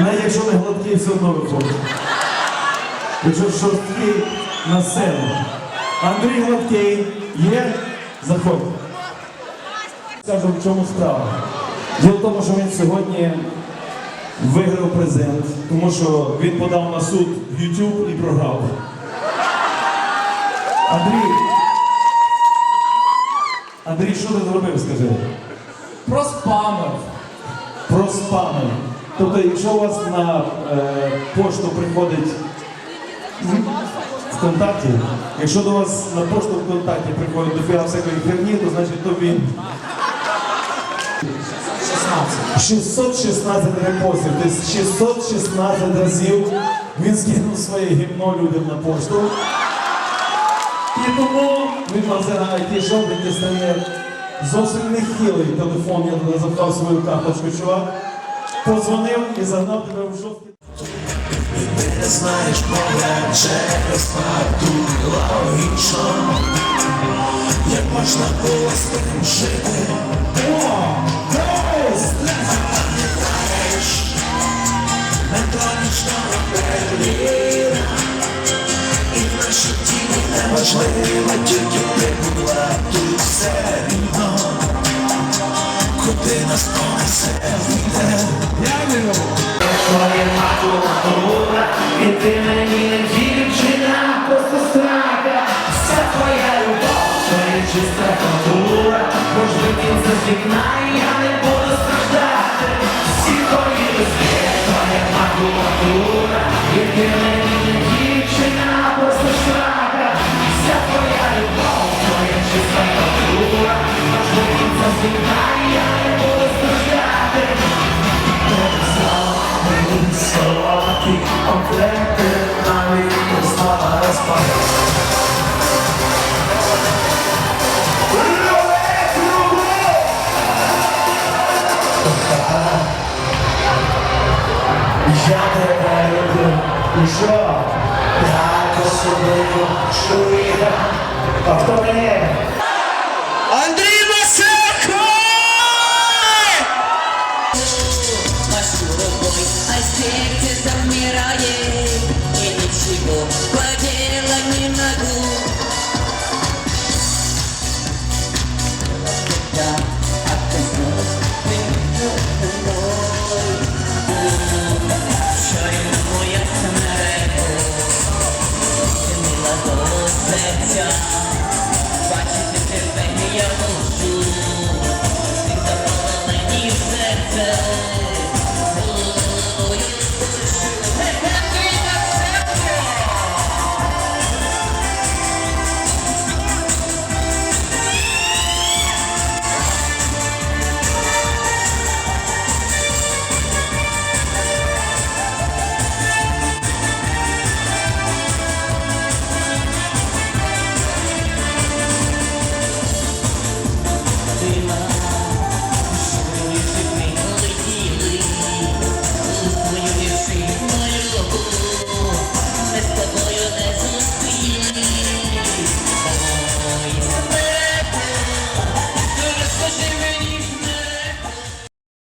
Навіть якщо не гладкий, все одно виходить. Якщо шорсткий на сцену. Андрій Гладкий є? Заходь. Скажу, в чому справа. Діло в тому, що він сьогодні виграв презент, тому що він подав на суд в YouTube і програв. Андрій. Андрій, що ти зробив, скажи? Проспамив. Про спами. Тобто, якщо у вас на е, пошту приходить ВКонтакті, якщо до вас на пошту ВКонтакті приходить дофіга всякої херні, то значить то він 616 репостів, тобто 616 разів він скинув своє гімно людям на пошту. І тому він вам зараз ті жовтенькі стає зовсім нехилий телефон, я туди запхав свою карточку, чувак. Позвонив і загнав тебе в жовтий. Ти знаєш погляд через факту логічно, як можна було з тим жити. Пам'ятаєш методичного Берліна, і наші тіні неважливо, тільки ти була тут все куди нас понесе вітер. Твоя макулатура, і ти мені не дівчина, просто страха, вся твоя любов, твоя чиста хоч би кінця вікна, я Солодкі комплекти навіть слава розпадає. Я тебе люблю, що? Так особливо чує, а хто мене? Андрій Василько! Más puro que замирает И ничего